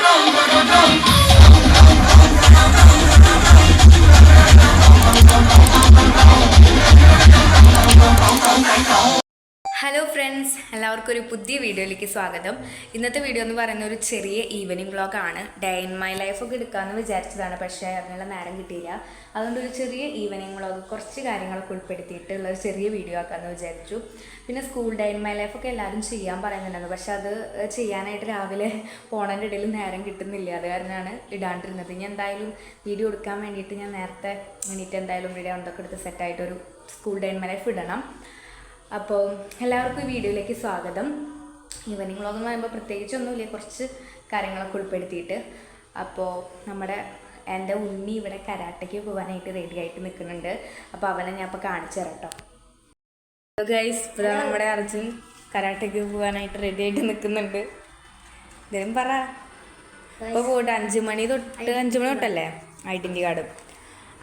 dum dum dum dum. Hello friends എല്ലാവർക്കും ഒരു പുതിയ വീഡിയോയിലേക്ക് സ്വാഗതം. ഇന്നത്തെ വീഡിയോ എന്ന് പറയുന്ന ഒരു ചെറിയ ഈവനിങ് വ്ളോഗാണ് ഡേ ഇൻ മൈ ലൈഫ് ഒക്കെ എടുക്കാമെന്ന് വിചാരിച്ചതാണ് പക്ഷേ അതിനുള്ള നേരം കിട്ടിയില്ല. അതുകൊണ്ട് ഒരു ചെറിയ ഈവനിങ് വ്ളോഗ് കുറച്ച് കാര്യങ്ങളൊക്കെ ഉൾപ്പെടുത്തിയിട്ടുള്ള ഒരു ചെറിയ വീഡിയോ ആക്കാമെന്ന് വിചാരിച്ചു. പിന്നെ സ്കൂൾ ഡേ ഇൻ മൈ ലൈഫൊക്കെ എല്ലാവരും ചെയ്യാൻ പറയുന്നുണ്ടായിരുന്നു. പക്ഷേ അത് ചെയ്യാനായിട്ട് രാവിലെ പോണതിന്റെ ഇടയിൽ നേരം കിട്ടുന്നില്ല. അത് കാരണമാണ് ഇടാണ്ടിരുന്നത്. ഇനി എന്തായാലും വീഡിയോ എടുക്കാൻ വേണ്ടിയിട്ട് ഞാൻ നേരത്തെ വേണ്ടിയിട്ട് എന്തായാലും വീഡിയോ ഉണ്ടൊക്കെ എടുത്ത് സെറ്റായിട്ടൊരു school day in my life ഇടണം. അപ്പോൾ എല്ലാവർക്കും ഈ വീഡിയോയിലേക്ക് സ്വാഗതം. ഈവനിങ് വ്ളോഗ് എന്ന് പറയുമ്പോൾ പ്രത്യേകിച്ചൊന്നുമില്ല കുറച്ച് കാര്യങ്ങളൊക്കെ ഉൾപ്പെടുത്തിയിട്ട്. അപ്പോൾ നമ്മുടെ എന്റെ ഉണ്ണി ഇവിടെ കരാട്ടയ്ക്ക് പോകാനായിട്ട് റെഡി ആയിട്ട് നിൽക്കുന്നുണ്ട്. അപ്പോൾ അവനെ ഞാൻ ഇപ്പോൾ കാണിച്ചു തരാം കേട്ടോ. ഗൈസ് ഇപ്പോൾ നമ്മുടെ അർജുൻ കരാട്ടയ്ക്ക് പോകാനായിട്ട് റെഡി ആയിട്ട് നിൽക്കുന്നുണ്ട്. ഇതേം പറ? ഇപ്പോൾ പോയിട്ട് അഞ്ച് മണി തൊട്ട് അഞ്ച് മണി തൊട്ടല്ലേ? Identity card.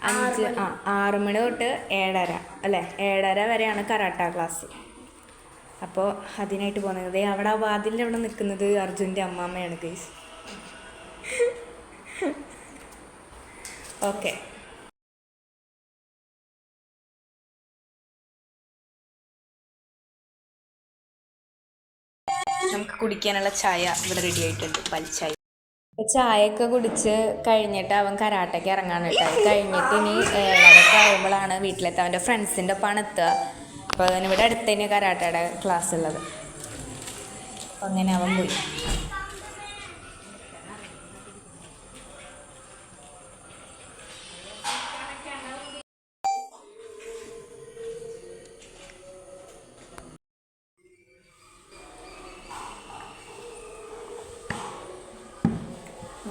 അഞ്ച് ആ ആറ് മണി തൊട്ട് ഏഴര അല്ലേ? ഏഴര വരെയാണ് കരാട്ട ക്ലാസ്. അപ്പോൾ അതിനായിട്ട് പോകുന്നത് അവിടെ ആ വാതിലിന്റെ അവിടെ നിൽക്കുന്നത് അർജുന്റെ അമ്മാമ്മയാണ് ഗൈസ് ഓക്കെ നമുക്ക് കുടിക്കാനുള്ള ചായ ഇവിടെ റെഡി ആയിട്ടുണ്ട്. പൽച്ചായ. ചായയൊക്കെ കുടിച്ച് കഴിഞ്ഞിട്ട് അവൻ കരാട്ടയ്ക്ക് ഇറങ്ങാൻ കേട്ടോ. കഴിഞ്ഞിട്ട് ഇനി ഏഴരക്ക് ആകുമ്പോഴാണ് വീട്ടിലെത്തുക അവന്റെ ഫ്രണ്ട്സിന്റെ ഒപ്പമാണ് എത്തുക. അപ്പോൾ ഇവിടെ അടുത്ത് തന്നെ കരാട്ടയുടെ ക്ലാസ് ഉള്ളത്. അങ്ങനെ അവൻ പോയി.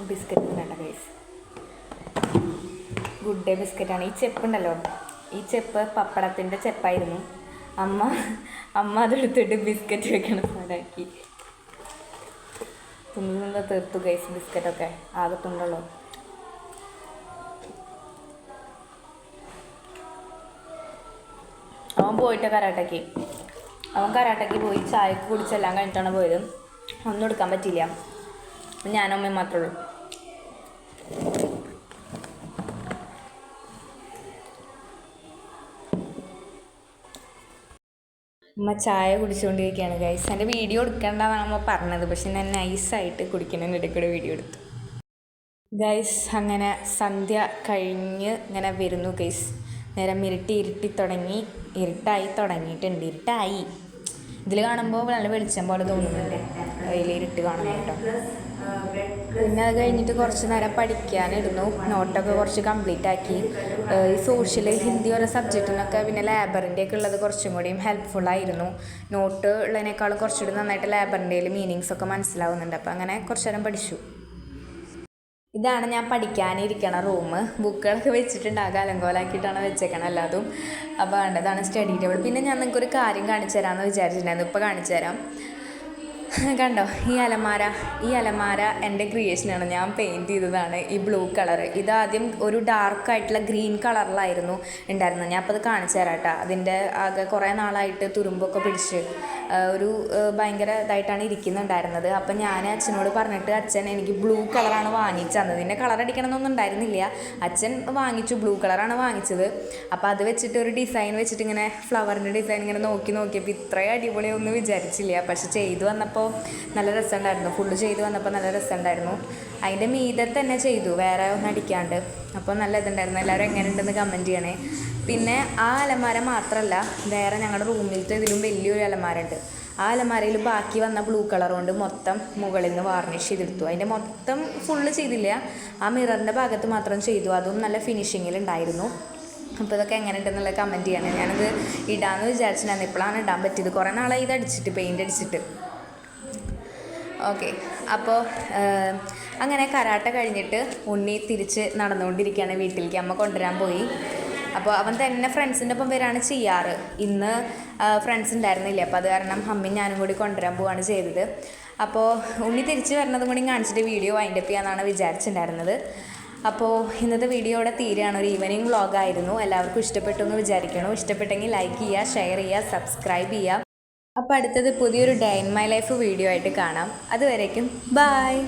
ബിസ്ക്കറ്റ് വേണ്ട ഗൈസ് ഗുഡ് ഡേ ബിസ്ക്കറ്റാണ്. ഈ ചെപ്പ് ഉണ്ടല്ലോ. ഈ ചെപ്പ് പപ്പടത്തിന്റെ ചെപ്പായിരുന്നു. അമ്മ അമ്മ അതെടുത്തിട്ട് ബിസ്ക്കറ്റ് വെക്കണ സാധാക്കി തിന്നുന്നത് തീർത്തു ഗൈസ് ബിസ്ക്കറ്റൊക്കെ. ആകത്തുണ്ടല്ലോ അവൻ പോയിട്ട് കരാട്ടയ്ക്ക്. അവൻ കരാട്ടയ്ക്ക് പോയി ചായക്ക് കുടിച്ചെല്ലാം കഴിഞ്ഞിട്ടാണ് പോയത്. ഒന്നും എടുക്കാൻ പറ്റില്ല ഞാനും അമ്മയും മാത്രമേ ഉള്ളൂ. അമ്മ ചായ കുടിച്ചുകൊണ്ടിരിക്കുകയാണ് ഗൈസ് എന്റെ വീഡിയോ എടുക്കേണ്ടതാണ് അമ്മ പറഞ്ഞത്. പക്ഷെ ഞാൻ നൈസായിട്ട് കുടിക്കുന്നതിന്റെ ഇടയ്ക്കൂടെ വീഡിയോ എടുത്തു. ഗൈസ് അങ്ങനെ സന്ധ്യ കഴിഞ്ഞ് ഇങ്ങനെ വരുന്നു ഗൈസ് നേരം ഇരുട്ടി ഇരുട്ടി തുടങ്ങി ഇരുട്ടായി തുടങ്ങിയിട്ടുണ്ട്. ഇരുട്ടായി. ഇതിൽ കാണുമ്പോൾ നല്ല വെളിച്ചം പോലെ തോന്നുന്നുണ്ട്. അതിൽ ഇരുട്ട് കാണുന്നുണ്ടോ പിന്നെ അത് കഴിഞ്ഞിട്ട് കുറച്ച് നേരം പഠിക്കാനിരുന്നു. നോട്ടൊക്കെ കുറച്ച് കംപ്ലീറ്റ് ആക്കി. ഈ സോഷ്യൽ ഹിന്ദി ഓരോ സബ്ജക്റ്റിനൊക്കെ പിന്നെ ലേബറിന്റെ ഒക്കെ ഉള്ളത് കുറച്ചും കൂടിയും ആയിരുന്നു. നോട്ട് ഉള്ളതിനേക്കാളും കുറച്ചുകൂടി നന്നായിട്ട് ലേബറിന്റെ മീനിങ്സ് ഒക്കെ മനസ്സിലാവുന്നുണ്ട്. അപ്പോൾ അങ്ങനെ കുറച്ച് നേരം പഠിച്ചു. ഇതാണ് ഞാൻ പഠിക്കാനിരിക്കണ റൂം ബുക്കുകളൊക്കെ വെച്ചിട്ടുണ്ടാകുക അലങ്കോലാക്കിയിട്ടാണ് വെച്ചേക്കണം എല്ലാതും. അപ്പോൾ വേണ്ടതാണ് സ്റ്റഡി ടേബിൾ പിന്നെ ഞാൻ നിങ്ങൾക്ക് ഒരു കാര്യം കാണിച്ചു തരാമെന്ന് വിചാരിച്ചിട്ടുണ്ടായിരുന്നു. ഇപ്പോൾ കാണിച്ചു തരാം കണ്ടോ ഈ അലമാര ഈ അലമാര എന്റെ ക്രിയേഷനാണ് ഞാൻ പെയിന്റ് ചെയ്തതാണ് ഈ ബ്ലൂ കളർ ഇതാദ്യം ഒരു ഡാർക്ക് ആയിട്ടുള്ള ഗ്രീൻ കളറിലായിരുന്നു ഉണ്ടായിരുന്നത്. ഞാൻ അപ്പോൾ അത് കാണിച്ചു തരാം കേട്ടോ. അതിന്റെ ആകെ കുറേ നാളായിട്ട് തുരുമ്പൊക്കെ പിടിച്ച് ഒരു ഭയങ്കര ഇതായിട്ടാണ് ഇരിക്കുന്നുണ്ടായിരുന്നത്. അപ്പം ഞാൻ അച്ഛനോട് പറഞ്ഞിട്ട് അച്ഛൻ എനിക്ക് ബ്ലൂ കളറാണ് വാങ്ങിച്ചു തന്നത്. ഇതിന്റെ കളർ അടിക്കണമെന്നൊന്നും ഉണ്ടായിരുന്നില്ല. അച്ഛൻ വാങ്ങിച്ചു ബ്ലൂ കളറാണ് വാങ്ങിച്ചത്. അപ്പോൾ അത് വെച്ചിട്ട് ഒരു ഡിസൈൻ വെച്ചിട്ട് ഇങ്ങനെ ഫ്ലവറിന്റെ ഡിസൈൻ ഇങ്ങനെ നോക്കി നോക്കിയപ്പോൾ ഇത്രയും അടിപൊളിയൊന്നും വിചാരിച്ചില്ല. പക്ഷെ ചെയ്തു വന്നപ്പോൾ നല്ല രസമുണ്ടായിരുന്നു. ഫുള്ള് ചെയ്തു വന്നപ്പോൾ നല്ല രസമുണ്ടായിരുന്നു. അതിന്റെ മീതെ തന്നെ ചെയ്തു. വേറെ ഒന്നും അടിക്കാണ്ട്. അപ്പോൾ നല്ല ഇതുണ്ടായിരുന്നു. എല്ലാവരും എങ്ങനെയുണ്ടെന്ന് കമന്റ് ചെയ്യണേ. പിന്നെ ആ അലമാര മാത്രമല്ല വേറെ ഞങ്ങളുടെ റൂമിലത്തെ ഇതിലും വലിയൊരു അലമാര ഉണ്ട് ആ അലമാരയിൽ ബാക്കി വന്ന ബ്ലൂ കളർ കൊണ്ട് മൊത്തം മുകളിൽ നിന്ന് വാർണിഷ് ചെയ്തെടുത്തു. അതിന്റെ മൊത്തം ഫുള്ള് ചെയ്തില്ല. ആ മിററിന്റെ ഭാഗത്ത് മാത്രം ചെയ്തു. അതും നല്ല ഫിനിഷിങ്ങിൽ ഉണ്ടായിരുന്നു അപ്പോൾ ഇതൊക്കെ എങ്ങനെ ഉണ്ടെന്നുള്ള കമന്റ് ചെയ്യണം. ഞാനത് ഇടാമെന്ന് വിചാരിച്ചിട്ടുണ്ടായിരുന്നു ഇപ്പോഴാണ് ഇടാൻ പറ്റിയത്. കുറേ നാളായി ഇത് അടിച്ചിട്ട് പെയിന്റ് അടിച്ചിട്ട്. ഓക്കെ അപ്പോൾ അങ്ങനെ കരാട്ട കഴിഞ്ഞിട്ട് ഉണ്ണി തിരിച്ച് നടന്നുകൊണ്ടിരിക്കുകയാണ് വീട്ടിലേക്ക്. അമ്മ കൊണ്ടുവരാൻ പോയി. അപ്പോൾ അവൻ തന്നെ ഫ്രണ്ട്സിന്റെ ഒപ്പം വരികയാണ് ചെയ്യാറ്. ഇന്ന് ഫ്രണ്ട്സ് ഉണ്ടായിരുന്നില്ല? അപ്പോൾ അത് കാരണം അമ്മയും ഞാനും കൂടി കൊണ്ടുവരാൻ പോവാണ് ചെയ്തത്. അപ്പോൾ ഉണ്ണി തിരിച്ച് വരുന്നതും കൂടി കാണിച്ചിട്ട് വീഡിയോ വൈൻഡ് അപ്പ് ചെയ്യാമെന്നാണ് വിചാരിച്ചിട്ടുണ്ടായിരുന്നത്. അപ്പോൾ ഇന്നത്തെ വീഡിയോ ഇവിടെ തീരെയാണ് ഒരു ഈവനിങ് വ്ളോഗായിരുന്നു എല്ലാവർക്കും ഇഷ്ടപ്പെട്ടു എന്ന് വിചാരിക്കണം. ഇഷ്ടപ്പെട്ടെങ്കിൽ ലൈക്ക് ചെയ്യുക ഷെയർ ചെയ്യുക സബ്സ്ക്രൈബ് ചെയ്യുക. അപ്പോൾ അടുത്തത് പുതിയൊരു day in my life video ആയിട്ട് കാണാം. അതുവരേക്കും ബായ്